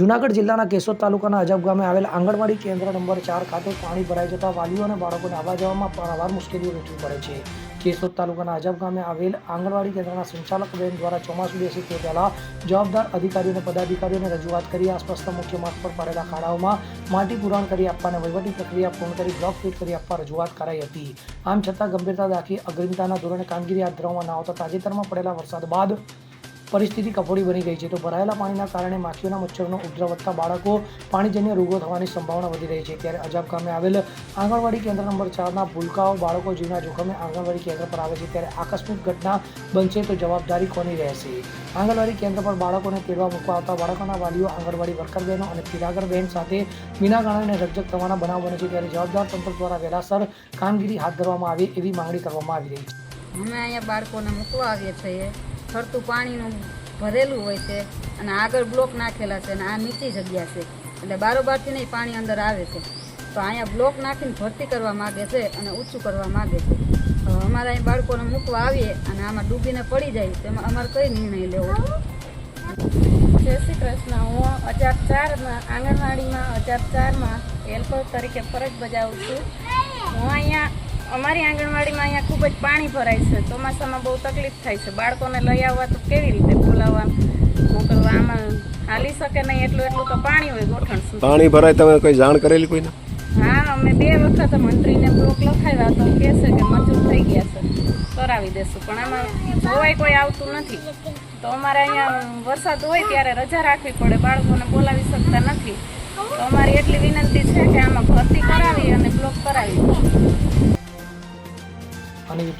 જૂનાગઢ જિલ્લાના કેશોદ તાલુકાના અજબ ગામે આવેલ આંગણવાડી કેન્દ્ર નંબર ચાર ખાતે પાણી ભરાઈ જતા વાલીઓ અને બાળકોને આવવા જવામાં પારાવાર મુશ્કેલીઓ વેઠવી પડે છે. કેશોદ તાલુકાના અજબ ગામે આવેલ આંગણવાડી કેન્દ્રના સંચાલક બેન દ્વારા ચોમાસુ બેસે તે પહેલા જવાબદાર અધિકારીઓ અને પદાધિકારીઓને રજૂઆત કરી આસપાસના મુખ્ય માર્ગ પર પડેલા ખાડાઓમાં માટી પુરાણ કરી આપવા અને વહીવટી પ્રક્રિયા પૂર્ણ કરી બ્લોક ફીટ કરી આપવા રજૂઆત કરાઈ હતી. આમ છતાં ગંભીરતા દાખવી અગ્રિમતાના ધોરણે કામગીરી હાથ ધરવામાં ન આવતા તાજેતરમાં પડેલા વરસાદ બાદ પરિસ્થિતિ કફોડી બની ગઈ છે. તો ભરાયેલા પાણીના કારણે માખીઓના મચ્છરનો ઉપદ્રવ વધતા બાળકો પાણીજન્ય રોગો થવાની સંભાવના વધી રહી છે. ત્યારે અજાબ ગામે આવેલ આંગણવાડી કેન્દ્ર નંબર ચારના ભૂલકાઓ બાળકો જીવના જોખમે આંગણવાડી કેન્દ્ર પર આવે છે. ત્યારે આકસ્મિક ઘટના બનશે તો જવાબદારી કોની રહેશે? આંગણવાડી કેન્દ્ર પર બાળકોને તેડવા મૂકવા આવતા બાળકોના વાલીઓ, આંગણવાડી વર્કર બહેનો અને તિરાગર બહેન સાથે વિના કારણે રકઝક થવાના બનાવ બને છે. ત્યારે જવાબદાર તંત્ર દ્વારા વહેલાસર કામગીરી હાથ ધરવામાં આવે એવી માંગણી કરવામાં આવી રહી છે. અમે અહીંયા બાળકોને મૂકવા આવીએ છીએ. ફરતું પાણીનું ભરેલું હોય છે અને આગળ બ્લોક નાખેલા છે અને આ નીચી જગ્યા છે. એટલે બારોબારથી નહીં, પાણી અંદર આવે છે. તો અહીંયા બ્લોક નાખીને ભરતી કરવા માગે છે અને ઊંચું કરવા માગે છે. અમારા અહીં બાળકોને મૂકવા આવીએ અને આમાં ડૂબીને પડી જાય તેમાં અમારે કઈ નિર્ણય લેવો? જય શ્રી કૃષ્ણ. હું અજાબ ચારમાં, આંગણવાડીમાં અજાબ ચારમાં હેલ્પર તરીકે ફરજ બજાવું છું. અમારી આંગણવાડીમાં અહીંયા ખૂબ જ પાણી ભરાય છે. ચોમાસામાં બહુ તકલીફ થાય છે. બાળકોને લઈ આવવા તો કેવી રીતે બોલાવવા મોકલવા આમાં હાલી શકે નહીં એટલું એટલું તો પાણી હોય ગોઠણ પાણી ભરાય તમે કોઈ જાણ કરેલી કોઈને? હા અમે બે વખત મંત્રીને બ્લોક લખાવ્યા તો કહે છે કે મંજૂર થઈ ગયા છે. કરાવી દેશું. પણ આમાં જોવાય કોઈ આવતું નથી. તો અમારે અહીંયા વરસાદ હોય ત્યારે રજા રાખવી પડે. બાળકોને બોલાવી શકતા નથી. તો અમારી એટલી વિનંતી છે કે આમાં